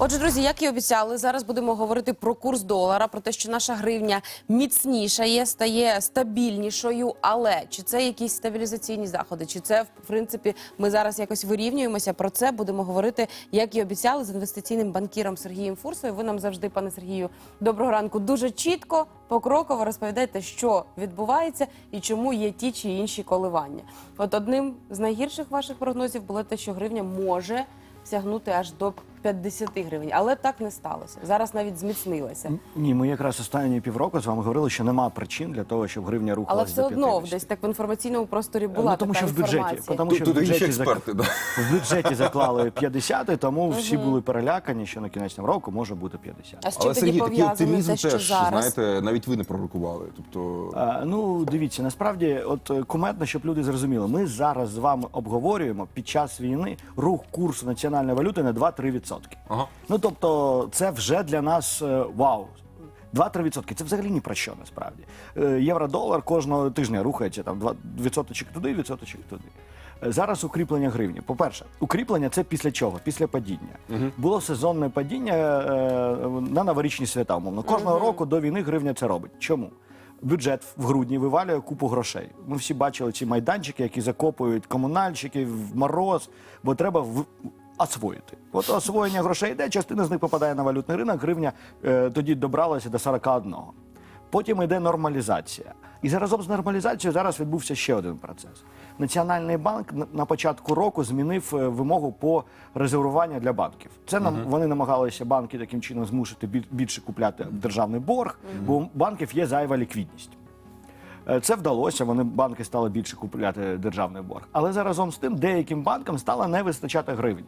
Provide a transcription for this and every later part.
Отже, друзі, як і обіцяли, зараз будемо говорити про курс долара, про те, що наша гривня міцнішає, стає стабільнішою. Але чи це якісь стабілізаційні заходи, чи це в принципі ми зараз якось вирівнюємося? Про це будемо говорити, як і обіцяли, з інвестиційним банкіром Сергієм Фурсою. Ви нам завжди, пане Сергію, доброго ранку. Дуже чітко, покроково розповідаєте, що відбувається і чому є ті чи інші коливання. От одним з найгірших ваших прогнозів було те, що гривня може сягнути аж до 50 гривень, але так не сталося. Зараз навіть зміцнилася. Ні, ми якраз останні півроку з вами говорили, що немає причин для того, щоб гривня Але все до одно 50. десь так в інформаційному просторі була ну, тому така що в бюджеті, тому що тут в бюджеті, зак- да. в бюджеті заклали 50, і тому всі були перелякані, що на кінець року може бути 50. А з чим Але тоді Сергій, такий оптимізм те, що теж, зараз? знаєте, навіть ви не пророкували. Тобто, А, ну, дивіться, насправді, от е, кумедно, щоб люди зрозуміли, ми зараз з вами обговорюємо під час війни рух курсу національної валюти на 2-3%. Ага. Ну тобто, це вже для нас е, вау. 2-3% це взагалі ні про що насправді. Е, Євро-долар кожного тижня рухається там 2 відсоточок туди, відсоточок туди. Е, Зараз укріплення гривні. По-перше, укріплення це після чого? Після падіння. Було сезонне падіння е, на новорічні свята. Умовно. Кожного року до війни гривня це робить. Чому? Бюджет в грудні вивалює купу грошей. Ми всі бачили ці майданчики, які закопують комунальщики в мороз, бо треба в... освоїти. От освоєння грошей йде, частина з них попадає на валютний ринок, гривня е, тоді добралася до 41. Потім йде нормалізація. І заразом з нормалізацією зараз відбувся ще один процес. Національний банк на- початку року змінив е, вимогу по резервуванню для банків. Це нам вони намагалися банки таким чином змусити більше купляти державний борг, бо у банків є зайва ліквідність. Е, Це вдалося. Вони банки стали більше купляти державний борг. Але заразом з тим деяким банкам стало не вистачати гривні.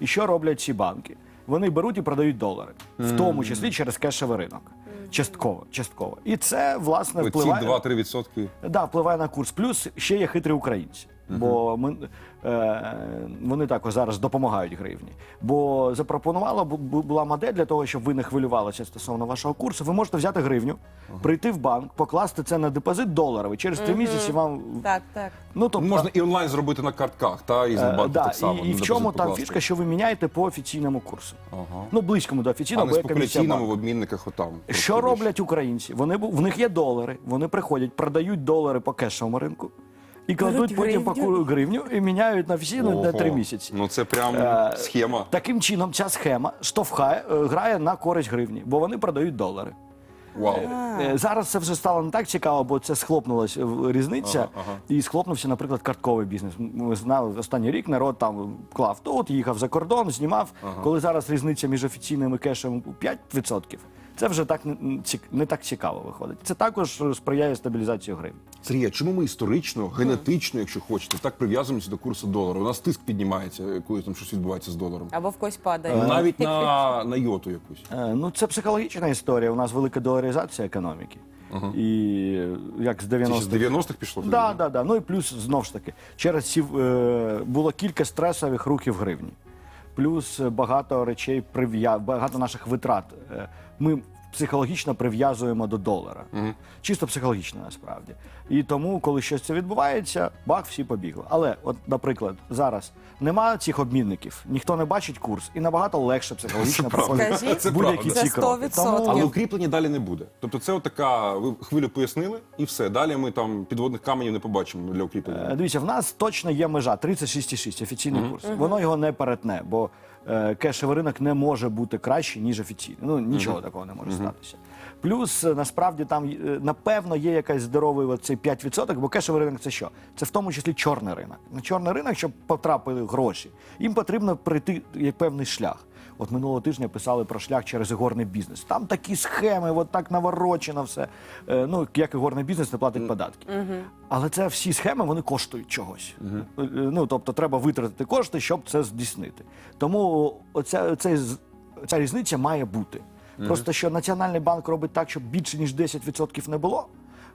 І що роблять ці банки? Вони беруть і продають долари, в тому числі через кешевий ринок. Частково, частково. І це власне впливає впливає. 2-3 відсотки. Да, впливає на курс. Плюс ще є хитрі українці. Бо ми, е, вони також зараз допомагають гривні. Бо запропонувала бу- бу- була модель для того, щоб ви не хвилювалися стосовно вашого курсу. Ви можете взяти гривню, прийти в банк, покласти це на депозит доларовий. Через три місяці вам Так, так. ну тобто Можна і онлайн зробити на картках, та різних е, банків да, так само. і, і в чому там фішка, що ви міняєте по офіційному курсу. Ага. Ну близькому до А офіційного, не бо є комісія спекуляційному в обмінниках отам. Що роблять українці? Вони бу- в них є долари. Вони приходять, продають долари по кешовому ринку і кладуть потім по гривню. ку- гривню і міняють на всі на, на три Ого. місяці. Ну це прям Е, схема. Таким чином, ця схема штовхає, е, грає на користь гривні, бо вони продають долари. Вау. Е, Зараз це вже стало не так цікаво, бо це схлопнулася в- різниця, Ага, ага. і схлопнувся, наприклад, картковий бізнес. Ми знали останній рік народ там клав тут, їхав за кордон, знімав. Коли зараз різниця між офіційним і кешем 5%, це вже так не, не так цікаво виходить. Це також е, сприяє стабілізації гривні. Сергій, а чому ми історично, генетично, якщо хочете, так прив'язуємося до курсу долару? У нас тиск піднімається, коли там щось відбувається з доларом. Або в когось падає. Навіть на, на йоту якусь. Е, Ну, це психологічна історія. У нас велика доларизація економіки. І е, як з Це ще 90-х. з 90-х пішло? Да, да, да. Ну і плюс знову ж таки, через ці е, було кілька стресових рухів гривні. Плюс е, багато речей прив'я... багато наших витрат. Ми психологічно прив'язуємо до долара. Чисто психологічно насправді. І тому, коли щось це відбувається, бах, всі побігли. Але, от, наприклад, зараз немає цих обмінників, ніхто не бачить курс, і набагато легше психологічно проходити будь-які ці кроки. 100%. Але укріплення далі не буде. Тобто це така, ви хвилю пояснили, і все. Далі ми там підводних каменів не побачимо для укріплення. Е, Дивіться, в нас точно є межа 36,6 офіційний курс. Воно його не перетне, бо е, кешевий ринок не може бути кращий, ніж офіційний. Ну нічого такого не може статися. Плюс е, насправді там е, напевно є якась здоровий оцей 5%, бо кешевий ринок це що? Це в тому числі чорний ринок. На чорний ринок, щоб потрапили гроші, їм потрібно пройти як певний шлях. От минулого тижня писали про шлях через ігорний бізнес. Там такі схеми, от так наворочено все. Е, ну, як ігорний бізнес не платить податки. Але це всі схеми вони коштують чогось. Е, Ну, тобто треба витратити кошти, щоб це здійснити. Тому оця, з- ця різниця має бути. Просто що Національний банк робить так, щоб більше ніж 10% не було,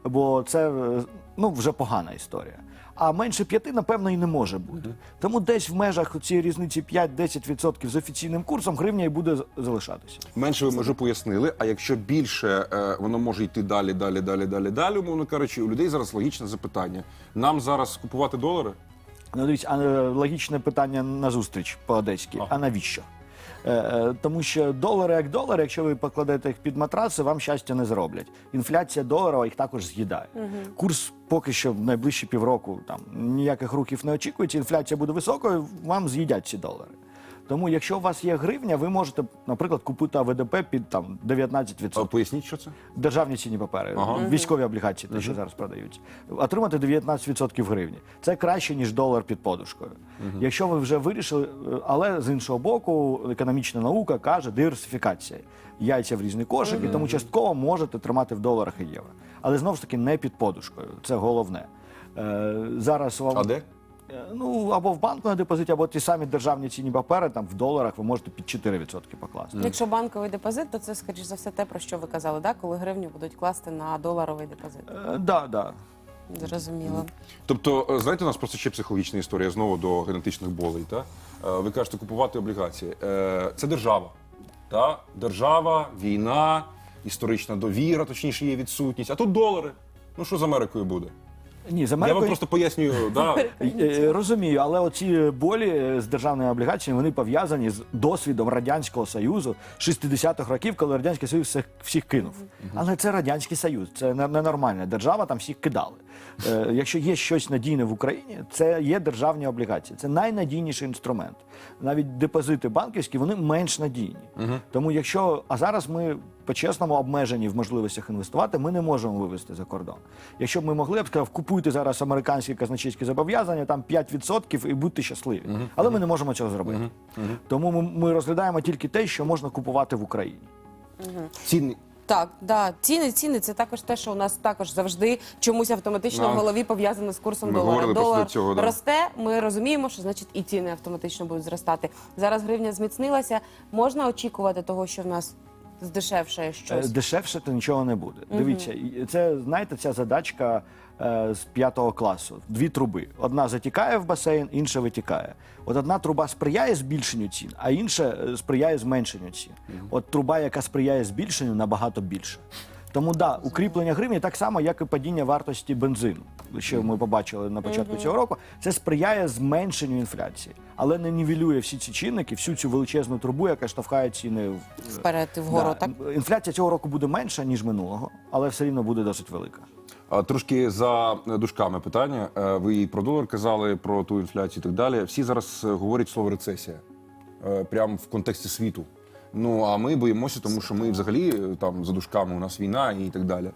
бо це е, ну, вже погана історія. А менше 5, напевно, і не може бути. Тому десь в межах цієї різниці 5-10% з офіційним курсом гривня і буде залишатися. Менше ви межу пояснили. А якщо більше е, воно може йти далі, далі, далі, далі, далі, умовно кажучи, у людей зараз логічне запитання: нам зараз купувати долари? Ну, дивіться, а, е, логічне питання на зустріч по-одеськи. А навіщо? Е, е, тому що долари як долари, якщо ви покладете їх під матраци, вам щастя не зроблять. Інфляція доларова їх також з'їдає. Курс поки що в найближчі півроку там ніяких рухів не очікується. Інфляція буде високою, вам з'їдять ці долари. Тому, якщо у вас є гривня, ви можете, наприклад, купити АВДП під там 19%. А Поясніть, що це? Державні цінні папери, Ага. військові облігації, те, що зараз продаються, отримати 19% гривні. Це краще ніж долар під подушкою. Якщо ви вже вирішили, е, але з іншого боку, економічна наука каже диверсифікація. Яйця в різні кошики, тому частково можете тримати в доларах і євро. Але знову ж таки не під подушкою. Це головне. Е, зараз вам А де? Е, Ну або в банку на депозиті, або ті самі державні цінні папери, там в доларах ви можете під 4% покласти. Якщо банковий депозит, то це, скоріш за все, те, про що ви казали, да? коли гривню будуть класти на доларовий депозит. Е, Да, да. Зрозуміло. Тобто, е, знаєте, у нас просто ще психологічна історія знову до генетичних болей. Та? Е, Ви кажете, купувати облігації. Е, Це держава. Та? Держава, війна, історична довіра, точніше, є відсутність. А тут долари. Ну що з Америкою буде? Ні, з Я вам Америкою просто пояснюю, да, Е, е, Розумію, але оці болі е, з державними облігаціями вони пов'язані з досвідом радянського союзу 60-х років, коли радянський союз всіх, всіх кинув. Але це радянський союз, це не- ненормальна держава, там всіх кидали. Е, якщо є щось надійне в Україні, це є державні облігації. Це найнадійніший інструмент. Навіть депозити банківські вони менш надійні. Тому якщо а зараз ми по-чесному обмежені в можливостях інвестувати, ми не можемо вивести за кордон. Якщо б ми могли, я б сказав, купуйте зараз американські казначейські зобов'язання, там 5% і будьте щасливі. Але ми не можемо цього зробити. Тому ми, ми розглядаємо тільки те, що можна купувати в Україні. цінні. Так, да. ціни, ціни це також те, що у нас також завжди чомусь автоматично Да. в голові пов'язано з курсом Ми долара. Долар цього, да. росте. Ми розуміємо, що значить і ціни автоматично будуть зростати. Зараз гривня зміцнилася. Можна очікувати того, що в нас здешевшає Е, щось. Дешевше то нічого не буде. Дивіться, це знаєте, ця задачка е, з п'ятого класу. Дві труби. Одна затікає в басейн, інша витікає. От одна труба сприяє збільшенню цін, а інша е, сприяє зменшенню цін. От труба, яка сприяє збільшенню, набагато більше. Тому да, укріплення гривні так само, як і падіння вартості бензину, що ми побачили на початку цього року. Це сприяє зменшенню інфляції, але не нівелює всі ці чинники, всю цю величезну трубу, яка штовхає ціни в Вперед і вгору, Да. так? Інфляція цього року буде менша, ніж минулого, але все рівно буде досить велика. А, Трошки за е, дужками питання. Е, Ви і про долар казали, про ту інфляцію і так далі. Всі зараз е, говорять слово рецесія, е, прямо в контексті світу. Ну а ми боїмося, тому що ми взагалі е, там за дужками у нас війна і так далі.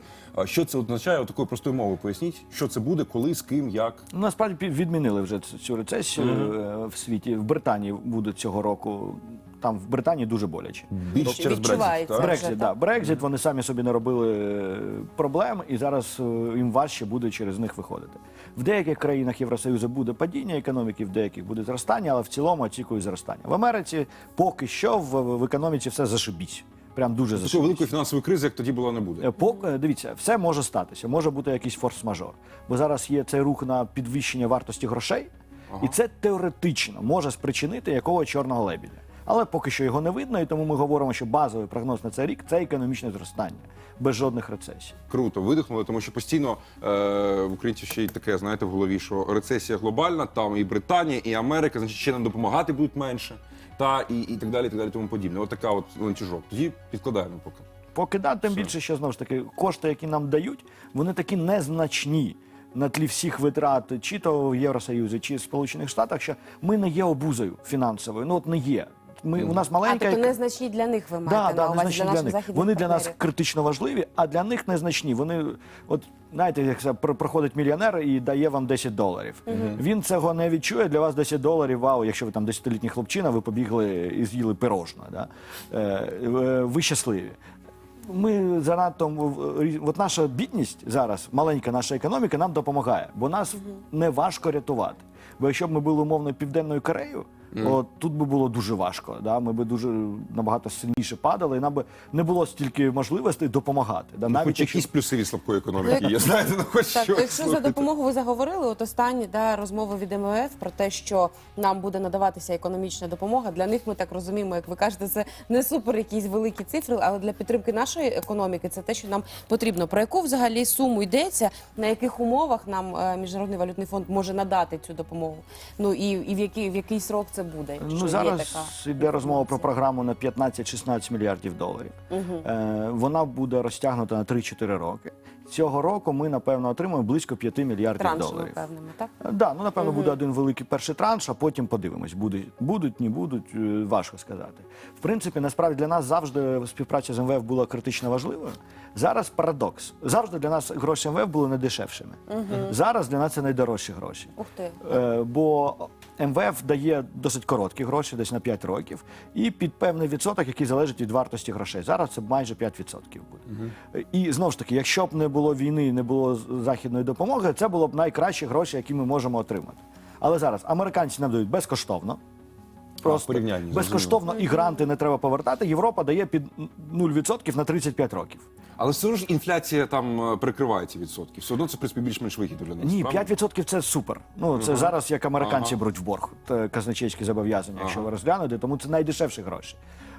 Що це означає? Такою простою мовою поясніть, що це буде, коли, з ким, як. Ну, насправді відмінили вже цю- рецесію рецесію е, в світі. В Британії буде цього року. Там в Британії дуже боляче. Більш через Брекзит. відчувається. так? Вже, Брекзит, да. так? Брекзит, вони самі собі не робили е, проблем, і зараз е, їм важче буде через них виходити. В деяких країнах Євросоюзу буде падіння економіки, в деяких буде зростання, але в цілому очікую зростання. В Америці поки що в, в економіці все зашибісь. Прям дуже Такої зашибісь. великої фінансової кризи, як тоді була, не буде. Е, По, е, дивіться, все може статися. Може бути якийсь форс-мажор. Бо зараз є цей рух на підвищення вартості грошей, і це теоретично може спричинити якого чорного лебідя. Але поки що його не видно, і тому ми говоримо, що базовий прогноз на цей рік це економічне зростання без жодних рецесій. Круто, видихнули, тому що постійно е, в українців ще й таке, знаєте, в голові, що рецесія глобальна, там і Британія, і Америка, значить, ще нам допомагати будуть менше, та і, і так далі, і так далі, тому подібне. От така от ланцюжок. Тоді підкладаємо поки. Поки да, тим більше, що знову ж таки кошти, які нам дають, вони такі незначні на тлі всіх витрат, чи то в Євросоюзі, чи в Сполучених Штатах, що ми не є обузою фінансовою. Ну от не є. Ми у нас А маленька тобто незначні для них ви маєте Да, на да, увазі для для них. західних Вони для нас партнерів? критично важливі, а для них незначні. Вони, от знаєте, як це проходить мільйонер і дає вам 10 доларів. Він цього не відчує. Для вас 10 доларів. Вау, якщо ви там 10-літній хлопчина, ви побігли і з'їли пирожне. Да? Е, е, ви щасливі. Ми занадто в- от наша бідність зараз, маленька наша економіка, нам допомагає, бо нас не важко рятувати. Бо якщо б ми були умовно південною Кореєю, От тут би було дуже важко. Да? Ми би дуже набагато сильніше падали, і нам би не було стільки можливостей допомагати. Да? Ну, хоч якісь плюси від слабкої економіки. Є, знаєте, ну хоч Так, щось. якщо за допомогу ви заговорили, от останні да, розмови від МВФ про те, що нам буде надаватися економічна допомога. Для них ми так розуміємо, як ви кажете, це не супер якісь великі цифри, але для підтримки нашої економіки це те, що нам потрібно. Про яку взагалі суму йдеться, на яких умовах нам е, міжнародний валютний фонд може надати цю допомогу? Ну і, і в який в який срок це буде? Ну зараз йде розмова про програму на 15-16 мільярдів доларів. Е, вона буде розтягнута на 3-4 роки. Цього року ми напевно отримаємо близько 5 мільярдів траншами доларів. певними, так? Е, Да, ну напевно буде один великий перший транш, а потім подивимось. Будуть, будуть, не будуть, е, важко сказати. В принципі, насправді для нас завжди співпраця з МВФ була критично важливою. Зараз парадокс. Завжди для нас гроші МВФ були найдешевшими. Зараз для нас це найдорожчі гроші. Ух ти. Е, бо МВФ дає досить короткі гроші, десь на 5 років, і під певний відсоток, який залежить від вартості грошей. Зараз це майже 5% буде. Е, І знову ж таки, якщо б не було війни, не було західної допомоги, це було б найкращі гроші, які ми можемо отримати. Але зараз американці нам дають безкоштовно. Просто порівнянні, безкоштовно і гранти не треба повертати. Європа дає під 0% на 35 років. Але все ж інфляція там е, перекриває ці відсотки. Все одно це в принципі більш-менш вигідно для нас. Ні, правда? 5% це супер. Ну це зараз як американці беруть в борг казначейські зобов'язання, якщо ви розглянете, тому це найдешевші гроші.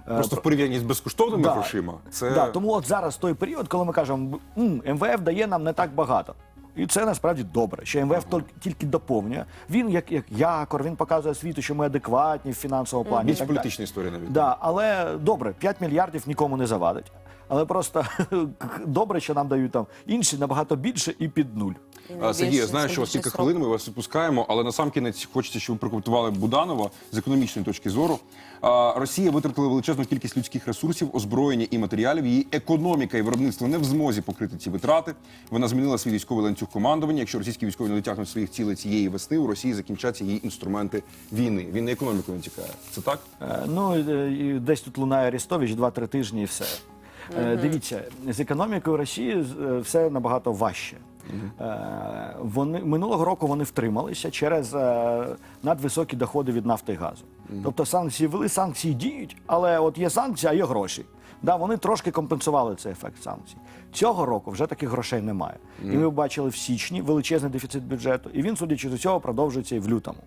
Е, Просто в порівнянні з безкоштовними Да. грошима. Це Да, тому от зараз той період, коли ми кажемо, «М, МВФ дає нам не так багато. І це насправді добре, що МВФ тільки, тільки доповнює. Він як, як якор, він показує світу, що ми адекватні в фінансовому плані. більш політична історія навіть. Да, але добре, 5 мільярдів нікому не завадить. Але просто добре, що нам дають там інші набагато більше і під нуль. Сергій, я знаю, що у вас кілька хвилин, ми вас відпускаємо, але насамкінець хочеться, щоб ви прокоментували Буданова з економічної точки зору. Росія витратила величезну кількість людських ресурсів, озброєння і матеріалів. Її економіка і виробництво не в змозі покрити ці витрати. Вона змінила свій військовий ланцюг командування. Якщо російські військові не дотягнуть своїх цілей цієї вести, у Росії закінчаться її інструменти війни. Він на економіку не тікає. Це так? Е, Ну, е, десь тут лунає Арістович 2-3 тижні і все. Е, Дивіться, з економікою Росії все набагато важче. Е, Вони минулого року вони втрималися через е, надвисокі доходи від нафти і газу. Тобто санкції ввели, санкції діють, але от є санкції, а є гроші. Да, вони трошки компенсували цей ефект санкцій. Цього року вже таких грошей немає. І ми бачили в січні величезний дефіцит бюджету, і він, судячи з цього, продовжується і в лютому.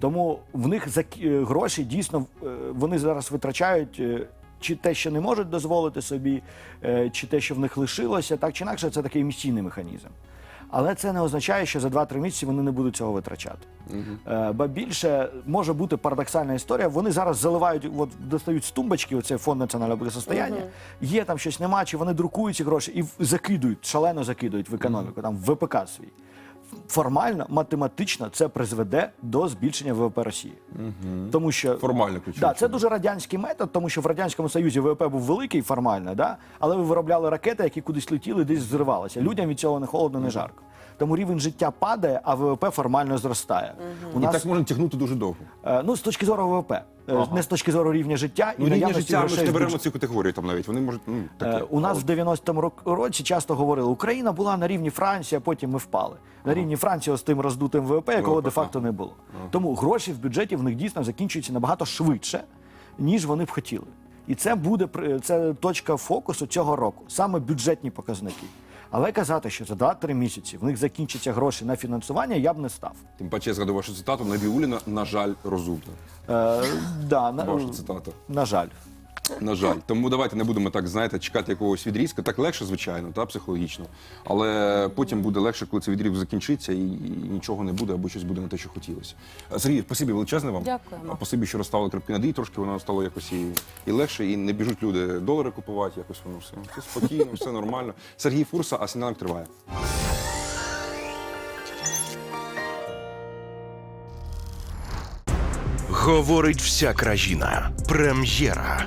Тому в них е, гроші дійсно вони зараз витрачають. Чи те, що не можуть дозволити собі, е, чи те, що в них лишилося, так чи інакше, це такий емісійний механізм. Але це не означає, що за 2-3 місяці вони не будуть цього витрачати. Е, Ба більше може бути парадоксальна історія. Вони зараз заливають, от достають з тумбочки, оцей фонд національного благосостояння. Є там щось нема, чи вони друкують ці гроші і закидують, шалено закидують в економіку, там в ВПК свій формально, математично це призведе до збільшення ВВП Росії. Тому що Формально ключові. да, це дуже радянський метод, тому що в радянському союзі ВВП був великий формально, да, але ви виробляли ракети, які кудись летіли, десь зривалися. Людям від цього не холодно, не жарко. Тому рівень життя падає, а ВВП формально зростає. У І так можна тягнути дуже довго. е, ну з точки зору ВВП, е, не з точки зору рівня життя Ну, і рівня наявності життя, ми ж не беремо цю категорію там навіть. Вони можуть, ну, таке. Е, У нас в 90-му рок- році часто говорили, Україна була на рівні Франції, а потім ми впали. На рівні Франції з тим роздутим ВВП, якого ВВП, де-факто не було. Тому гроші в бюджеті в них дійсно закінчуються набагато швидше, ніж вони б хотіли. І це буде це точка фокусу цього року, саме бюджетні показники. Але казати, що за 2-3 місяці в них закінчаться гроші на фінансування, я б не став. Тим паче я згадую вашу цитату Набіуліна, на жаль, розумна. Е, да, на, Ваша цитата. на жаль. На жаль, тому давайте не будемо так, знаєте, чекати якогось відрізка. Так легше, звичайно, та психологічно. Але потім буде легше, коли цей відрізок закінчиться і, і нічого не буде, або щось буде не те, що хотілося. Сергій, спасибі величезне вам. Дякуємо. А Спасибі, що розставили крапки над «і», трошки воно стало якось і, і легше, і не біжуть люди долари купувати, якось воно все. Все спокійно, все нормально. Сергій Фурса, а сніданок триває. Говорить вся країна. Прем'єра